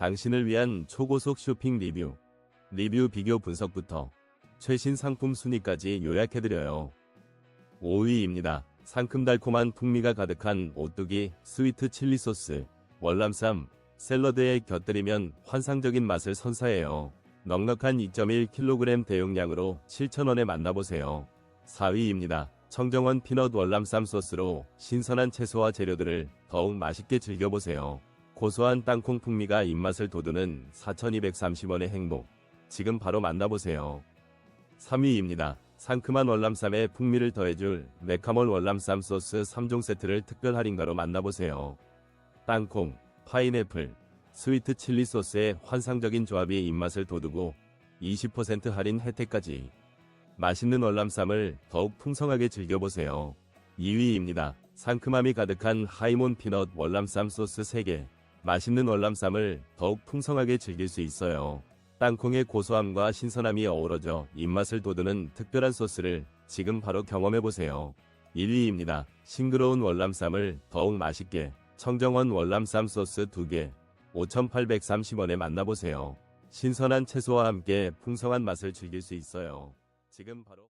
당신을 위한 초고속 쇼핑 리뷰, 리뷰 비교 분석부터 최신 상품 순위까지 요약해드려요. 5위입니다. 상큼달콤한 풍미가 가득한 오뚜기 스위트 칠리 소스, 월남쌈, 샐러드에 곁들이면 환상적인 맛을 선사해요. 넉넉한 2.1kg 대용량으로 7,000원에 만나보세요. 4위입니다. 청정원 피넛 월남쌈 소스로 신선한 채소와 재료들을 더욱 맛있게 즐겨보세요. 고소한 땅콩 풍미가 입맛을 돋우는 4,230원의 행복. 지금 바로 만나보세요. 3위입니다. 상큼한 월남쌈에 풍미를 더해줄 메카몰 월남쌈 소스 3종 세트를 특별 할인가로 만나보세요. 땅콩, 파인애플, 스위트 칠리 소스의 환상적인 조합이 입맛을 돋우고 20% 할인 혜택까지 맛있는 월남쌈을 더욱 풍성하게 즐겨보세요. 2위입니다. 상큼함이 가득한 하이몬 피넛 월남쌈 소스 3개. 맛있는 월남쌈을 더욱 풍성하게 즐길 수 있어요. 땅콩의 고소함과 신선함이 어우러져 입맛을 돋우는 특별한 소스를 지금 바로 경험해보세요. 1위입니다. 싱그러운 월남쌈을 더욱 맛있게 청정원 월남쌈 소스 2개 5,830원에 만나보세요. 신선한 채소와 함께 풍성한 맛을 즐길 수 있어요. 지금 바로